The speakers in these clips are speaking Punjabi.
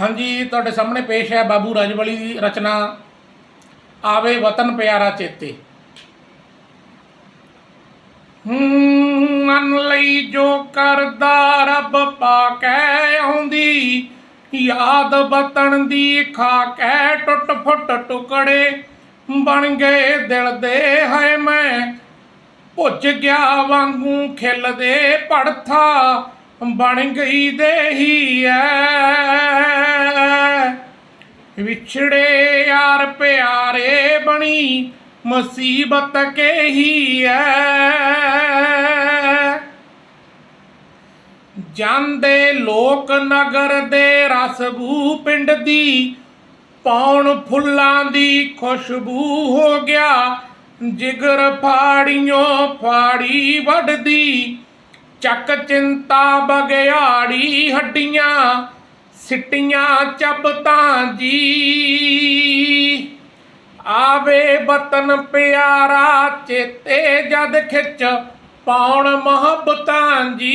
ਹਾਂਜੀ, ਤੁਹਾਡੇ ਸਾਹਮਣੇ ਪੇਸ਼ ਹੈ ਬਾਬੂ ਰਾਜਵਲੀ ਦੀ ਰਚਨਾ, ਆਵੇ ਵਤਨ ਪਿਆਰਾ ਚੇਤੇ। ਹੂੰ ਮਨ ਲਈ ਜੋ ਕਰਦਾ ਰੱਬ ਪਾ ਕੇ ਆਉਂਦੀ, ਯਾਦ ਵਤਨ ਦੀ ਖਾ ਕੇ ਟੁੱਟ ਫੁੱਟ ਟੁਕੜੇ, ਬਣ ਗਏ ਦਿਲ ਦੇ ਹੈ ਮੈਂ ਭੁੱਜ ਗਿਆ ਵਾਂਗੂ ਖਿਲਦੇ ਪੜਥਾ ਬਣ ਗਈ ਦੇਹੀ ਐ। ਵਿਛੜੇ ਯਾਰ ਪਿਆਰੇ ਬਣੀ ਮੁਸੀਬਤ ਕਹੀ ਐ। ਜਾਂਦੇ ਲੋਕ ਨਗਰ ਦੇ ਰਸਬੂ ਪਿੰਡ ਦੀ ਪਾਉਣ ਫੁੱਲਾਂ ਦੀ ਖੁਸ਼ਬੂ ਹੋ ਗਿਆ। ਜਿਗਰ ਫਾੜੀਆਂ ਫਾੜੀ ਵੱਢਦੀ ਚੱਕ ਚਿੰਤਾ ਬਗਿਆੜੀ ਹੱਡੀਆਂ, ਸਿੱਟੀਆਂ ਚੱਬਤਾਂ ਜੀ। ਆਵੇ ਵਤਨ ਪਿਆਰਾ ਚੇਤੇ ਜਦ ਖਿੱਚ ਪਾਉਣ ਮੁਹੱਬਤਾਂ ਜੀ।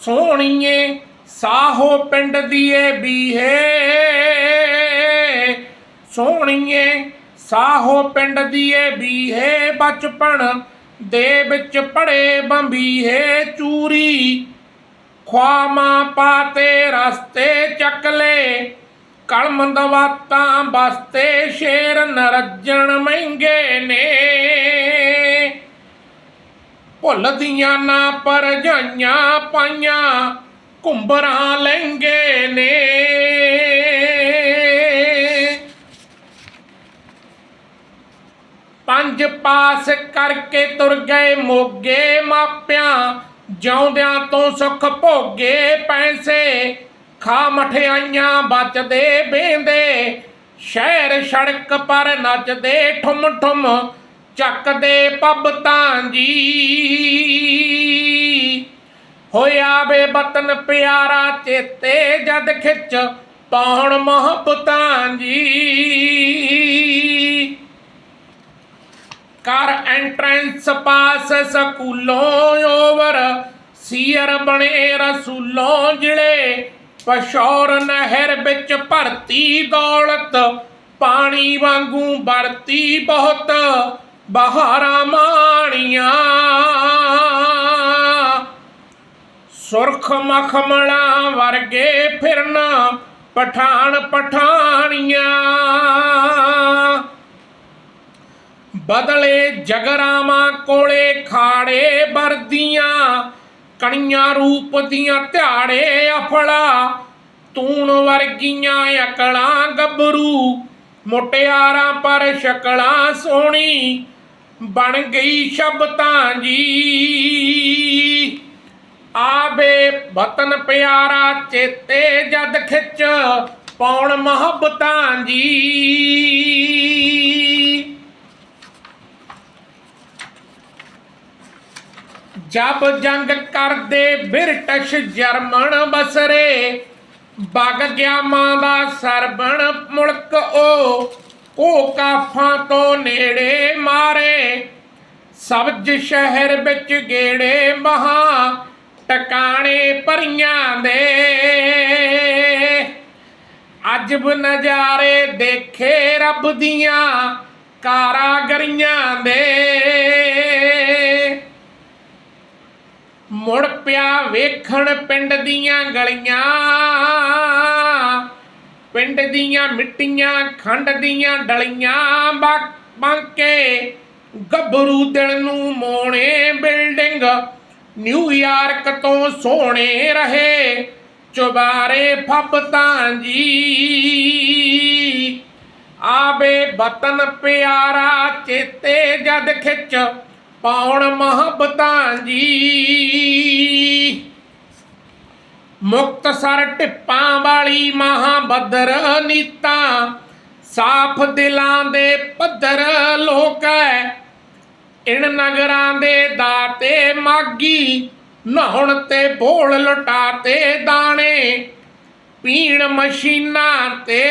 ਸੋਹਣੀਏ, ਸਾਹੋ ਪਿੰਡ ਦੀਏ ਬੀਹੇ। ਸੋਹਣੀਏ, ਸਾਹੋ ਪਿੰਡ ਦੀਏ ਬੀਹੇ, ਬਚਪਨ ਦੇ ਵਿੱਚ ਪੜੇ ਬੰਬੀਹੇ ਚੂਰੀ। ਖਵਾਮਾ ਪਾਤੇ ਰਸਤੇ ਚੱਕਲੇ ਕਲਮ ਦਵਾਤਾਂ ਬਸਤੇ ਸ਼ੇਰ ਨਰਜਣ ਮਹਿੰਗੇ ਨੇ। ਭੁੱਲਦੀਆਂ ਨਾ ਪਰਜਾਈਆਂ ਪਾਈਆਂ ਕੁੰਬਰਾਂ ਲਹਿੰਗੇ ਨੇ ਪੰਜ ਪਾਸ ਕਰਕੇ ਤੁਰ ਗਏ ਮੋਗੇ ਮਾਪਿਆਂ, ਜਿਉਂਦਿਆਂ ਤੋਂ ਸੁੱਖ ਭੋਗੇ ਪੈਸੇ। ਖਾ ਮਠਿਆਈਆਂ ਬਚਦੇ ਬੇਂਦੇ, ਸ਼ਹਿਰ ਸੜਕ ਪਰ ਨੱਚਦੇ ਠੁਮ ਠੁਮ, ਚੱਕਦੇ ਪੱਬ ਤਾਂ ਜੀ। ਹੋਇਆ ਵੇ ਪਿਆਰਾ ਚੇਤੇ, ਜਦ ਖਿੱਚ ਪਾਉਣ ਮੁਹੱਬਤਾਂ ਜੀ। ਕਰ ਐਂਟਰੈਂਸ ਪਾਸ ਸਕੂਲੋਂ ਓਵਰ, ਸੀਅਰ ਬਣੇ ਰਸੂਲੋਂ ਜਿਲੇ, ਪਸ਼ੌਰ ਨਹਿਰ ਵਿੱਚ ਭਰਤੀ ਦੌਲਤ, ਪਾਣੀ ਵਾਂਗੂ ਵਰਤੀ ਬਹੁਤ, ਬਹਾਰਾਂ ਮਾਣੀਆਂ। ਸੁਰਖ ਮਖਮਲਾ ਵਰਗੇ ਫਿਰਨਾ, ਪਠਾਨ ਪਠਾਣੀਆਂ ਬਦਲੇ ਜਗਰਾਵਾਂ ਕੋਲੇ ਖਾੜੇ ਵਰਦੀਆਂ, ਕਣੀਆਂ ਰੂਪ ਦੀਆਂ ਧਿਆੜੇ ਅਫਲਾ, ਤੂਣ ਵਰਗੀਆਂ ਅਕਲਾਂ ਗੱਭਰੂ, ਮੁਟਿਆਰਾਂ ਪਰ ਸ਼ਕਲਾਂ ਸੋਹਣੀ, ਬਣ ਗਈ ਸ਼ਬਤਾਂ ਜੀ। ਆਵੇ ਵਤਨ ਪਿਆਰਾ ਚੇਤੇ ਜਦ ਖਿੱਚ ਪਾਉਣ ਮੁਹੱਬਤਾਂ ਜੀ। ਜਬ ਜੰਗ ਕਰਦੇ ਬ੍ਰਿਟਿਸ਼ ਜਰਮਨ ਬਸਰੇ। ਵਗ ਗਿਆ ਮਾਂ ਦਾ ਸਰਬਣ ਮੁਲਕ ਉਹ ਕੋ ਕਾਫਾਂ ਤੋਂ ਨੇੜੇ ਮਾਰੇ। ਸਬਜ ਸ਼ਹਿਰ ਵਿੱਚ ਗੇੜੇ ਮਹਾ ਟਿਕਾਣੇ ਭਰੀਆਂ ਦੇ। ਅਜਬ ਨਜ਼ਾਰੇ ਦੇਖੇ ਰੱਬ ਦੀਆਂ ਕਾਰਾਗਰੀਆਂ ਦੇ। ਪਿਆ ਵੇਖਣ ਪਿੰਡ ਦੀਆਂ ਗਲੀਆਂ। ਪਿੰਡ ਦੀਆਂ ਮਿੱਟੀਆਂ, ਖੰਡ ਦੀਆਂ ਡਲੀਆਂ। ਬਾਂਕੇ ਗੱਭਰੂ ਦਿਲ ਨੂੰ ਮੋਣੇ ਬਿਲਡਿੰਗ। ਨਿਊਯਾਰਕ ਤੋਂ ਸੋਹਣੇ ਰਹੇ, ਚੁਬਾਰੇ ਫੱਬ ਤਾਂ ਜੀ। ਆਵੇ ਵਤਨ ਪਿਆਰਾ ਚੇਤੇ ਜਦ ਖਿੱਚ ਪਾਉਣ ਮੁਹੱਬਤਾਂ ਜੀ। ਮੁਕਤਸਰ ਟਿੱਪਾਂ ਵਾਲੀ ਮਹਾਬਦਰ ਨੀਤਾ ਸਾਫ਼ ਦਿਲਾਂ ਦੇ ਪੱਧਰ ਲੋਕ ਐ। ਇਨ ਨਗਰਾਂ ਦੇ ਦਾਤੇ ਮਾਗੀ, ਨਹਾਉਣ ਤੇ ਭੋਲ ਲੁਟਾਤੇ ਦਾਣੇ। ਪੀਣ ਮਸ਼ੀਨਾਂ ਤੇ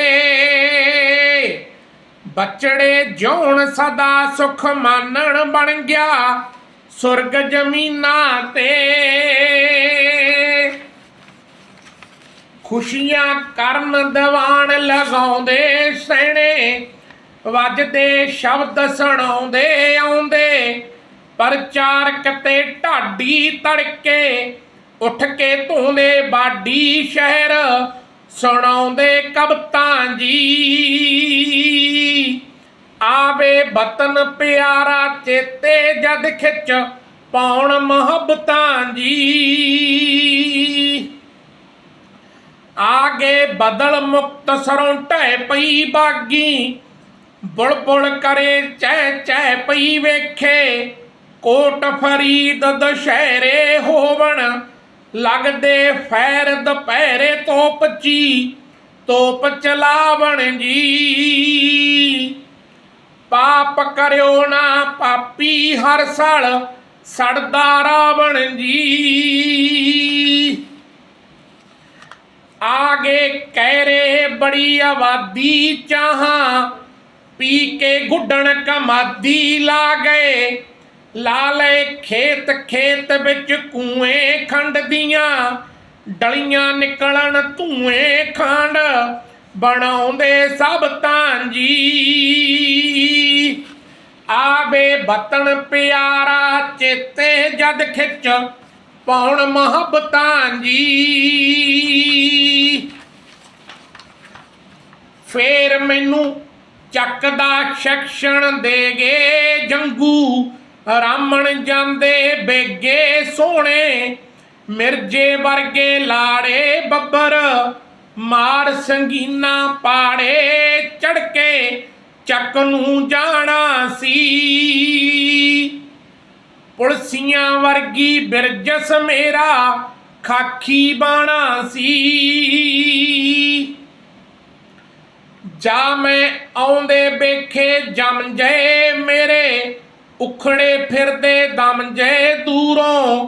ਬਚੜੇ ਜੋਣ ਸਦਾ ਸੁਖ ਮਾਨਣ ਬਣ ਗਿਆ, ਸੁਰਗ ਜ਼ਮੀਨਾਂ ਤੇ। ਖੁਸ਼ੀਆਂ ਕਰਨ ਦੀਵਾਨ ਲਗਾਉਂਦੇ ਸਹਿਣੇ, ਵੱਜਦੇ ਸ਼ਬਦ ਸੁਣਾਉਂਦੇ ਆਉਂਦੇ ਪ੍ਰਚਾਰਕ ਤੇ ਢਾਡੀ ਤੜਕੇ ਉੱਠ ਕੇ ਧੂੰਦੇ ਬਾਡੀ ਸ਼ਹਿਰ ਸੁਣਾਉਂਦੇ ਕਵਤਾਂ ਜੀ। ਆਵੇ ਵਤਨ ਪਿਆਰਾ ਚੇਤੇ ਜਦ ਖਿੱਚ ਪਾਉਣ ਮੁਹੱਬਤਾਂ ਜੀ। ਆਗੇ ਬਦਲ ਮੁਕਤ ਸਰੋਂ ਢਹਿ ਪਈ ਬਾਗੀ, ਬੁਲਬੁਲ ਕਰੇ ਚੈ ਚੈ ਪਈ ਵੇਖੇ, ਕੋਟ ਫਰੀਦ ਦਸ਼ਹਿਰੇ ਹੋਵਣ। ਲੱਗਦੇ ਫੈਰ ਦੁਪਹਿਰੇ ਤੋਪ ਚੀ, ਤੋਪ ਚਲਾਵਣ ਜੀ। ਪਾਪ ਕਰਿਓ ਨਾ ਪਾਪੀ ਹਰ ਸਲ, ਸੜਦਾ ਰਾਵਣ ਜੀ। ਆਗੇ ਕਹਿਰੇ ਬੜੀ ਆਬਾਦੀ ਚਾਹਾਂ, ਪੀ ਕੇ ਗੁੱਡਣ ਕਮਾਦੀ ਲਾ ਗਏ। ਲਾ ਲਾਲੇ ਖੇਤ ਖੇਤ ਵਿੱਚ ਕੂਏ ਖੰਡ ਦੀਆਂ ਡਲੀਆਂ ਨਿਕਲਣ ਧੂਏ ਖੰਡ, ਬਣਾਉਂਦੇ ਸਭ ਤਾਂ ਜੀ ਆਵੇ ਬਤਨ ਪਿਆਰਾ ਚੇਤੇ ਜਦ ਖਿੱਚ ਪਾਉਣ ਮੁਹੱਬਤਾਂ ਜੀ ਫੇਰ ਮੈਨੂੰ ਚੱਕਦਾ ਸ਼ਕਸ਼ਣ ਦੇਗੇ ਜੰਗੂ ਰਾਮਣ ਜਾਂਦੇ ਬੇਗੇ ਸੋਹਣੇ, ਮਿਰਜੇ ਵਰਗੇ ਲਾੜੇ ਬੱਬਰ ਮਾਰ ਸੰਗੀਨਾ ਪਾੜੇ ਚੜ ਕੇ ਚੱਕ ਨੂੰ ਜਾਣਾ ਸੀ। ਪੁਲਸੀਆਂ ਵਰਗੀ ਬਿਰਜਸ ਮੇਰਾ ਖਾਖੀ ਬਾਣਾ ਸੀ। ਜਾ ਮੈਂ ਆਉਂਦੇ ਵੇਖੇ ਜਮ ਜੈ ਮੇਰੇ ਉਖੜੇ ਫਿਰਦੇ ਦਮ ਜੇ ਦੂਰੋਂ।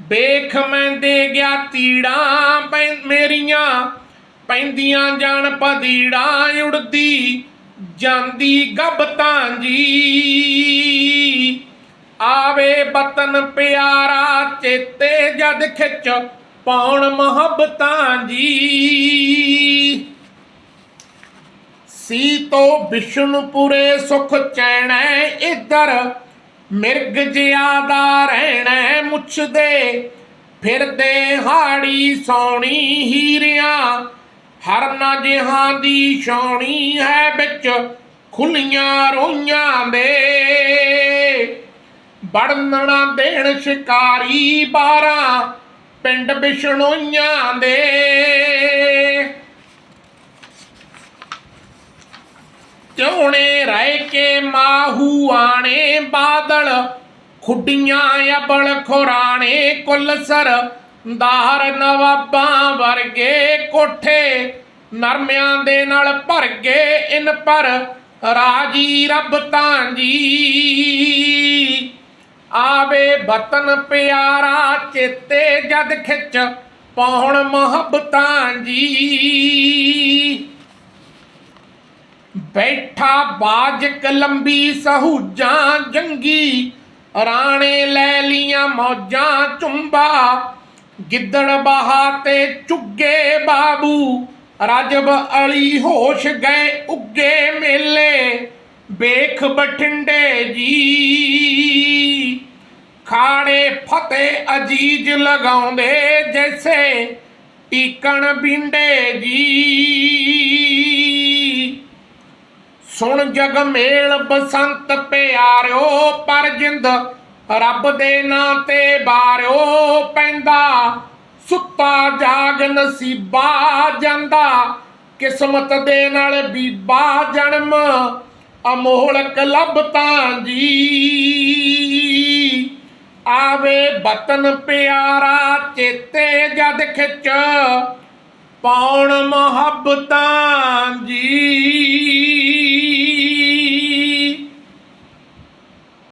ਵੇਖ ਮੈਂ ਦੇ ਗਿਆ ਤੀੜਾਂ ਪੈ, ਮੇਰੀਆਂ ਪੈਂਦੀਆਂ ਜਾਣ ਪਦੀੜਾਂ ਉੜਦੀ ਜਾਂਦੀ ਗੱਬ ਤਾਂ ਜੀ। ਆਵੇ ਬਤਨ ਪਿਆਰਾ ਚੇਤੇ ਜਦ ਖਿੱਚ ਪਾਉਣ ਮੁਹੱਬਤਾਂ ਜੀ। ਸੀ ਤੋ ਵਿਸ਼ਨੂਪੁਰੇ ਸੁਖ ਚੈਣੈ ਇਧਰ ਮਿਰਗ ਜ਼ਿਆਦਾ ਰਹਿਣੈ ਮੁੱਛਦੇ, ਫਿਰਦੇ ਹਾੜੀ ਸੌਣੀ ਹੀਰਿਆਂ। ਹਰਨਾ ਜਿਹਾਂ ਦੀ ਸ਼ੌਣੀ ਹੈ ਵਿੱਚ, ਖੁੱਲੀਆਂ ਰੋਈਆਂ ਦੇ ਬੜਨਣਾ ਦੇਣ ਸ਼ਿਕਾਰੀ ਬਾਰਾਂ, ਪਿੰਡ ਬਿਸ਼ਨੋਈਆਂ ਦੇ। ਚੋਣੇ ਰਹਿ ਕੇ ਮਾਹੂ ਆਣੇ ਬਾਦਲ, ਖੁੱਡੀਆਂ ਅਬਲ ਖੁਰਾਣੇ ਕੁਲਸਰ ਦਾਰ ਨਵਾਬਾਂ ਵਰਗੇ ਕੋਠੇ, ਨਰਮਿਆਂ ਦੇ ਨਾਲ ਭਰ ਗਏ ਇਨ ਪਰ, ਰਾਜੀ ਰੱਬ ਤਾਂ ਜੀ। ਆਵੇ ਬਤਨ ਪਿਆਰਾ ਚੇਤੇ ਜਦ ਖਿੱਚ, ਪਾਉਣ ਮੁਹੱਬਤਾਂ ਜੀ। ਬੈਠਾ ਬਾਜਕ ਲੰਬੀ ਸਹੂਜਾਂ ਜੰਗੀ, ਰਾਣੇ ਲੈ ਲੀਆਂ ਮੌਜਾਂ ਚੁੰਬਾ। ਗਿੱਦੜ ਬਹਾ ਤੇ ਚੁੱਗੇ ਬਾਬੂ, ਰਜਬ ਅਲੀ ਹੋਸ਼ ਗਏ ਉੱਗੇ ਮੇਲੇ। ਬੇਖ ਬਠਿੰਡੇ ਜੀ, ਖਾੜੇ ਫਤਿਹ ਅਜੀਜ ਲਗਾਉਂਦੇ ਜੈਸੇ ਟੀਕਣ ਬਿੰਡੇ ਜੀ। ਸੁਣ ਜਗ ਮੇਲ ਬਸੰਤ ਪਿਆਰਿਓ, ਪਰ ਜਿੰਦ ਰੱਬ ਦੇ ਨਾਂ ਤੇ ਬਾਰਿਓ ਪੈਂਦਾ। ਸੁੱਤਾ ਜਾਗ ਨਸੀਬਾ ਜਾਂਦਾ, ਕਿਸਮਤ ਦੇ ਨਾਲ ਬੀਬਾ ਜਨਮ ਅਮੋਲਕ ਲੱਭ ਤਾਂ ਜੀ। ਆਵੇ ਬਤਨ ਪਿਆਰਾ ਚੇਤੇ ਜਦ ਖਿੱਚ, ਪਾਉਣ ਮੁਹੱਬਤਾਂ ਜੀ।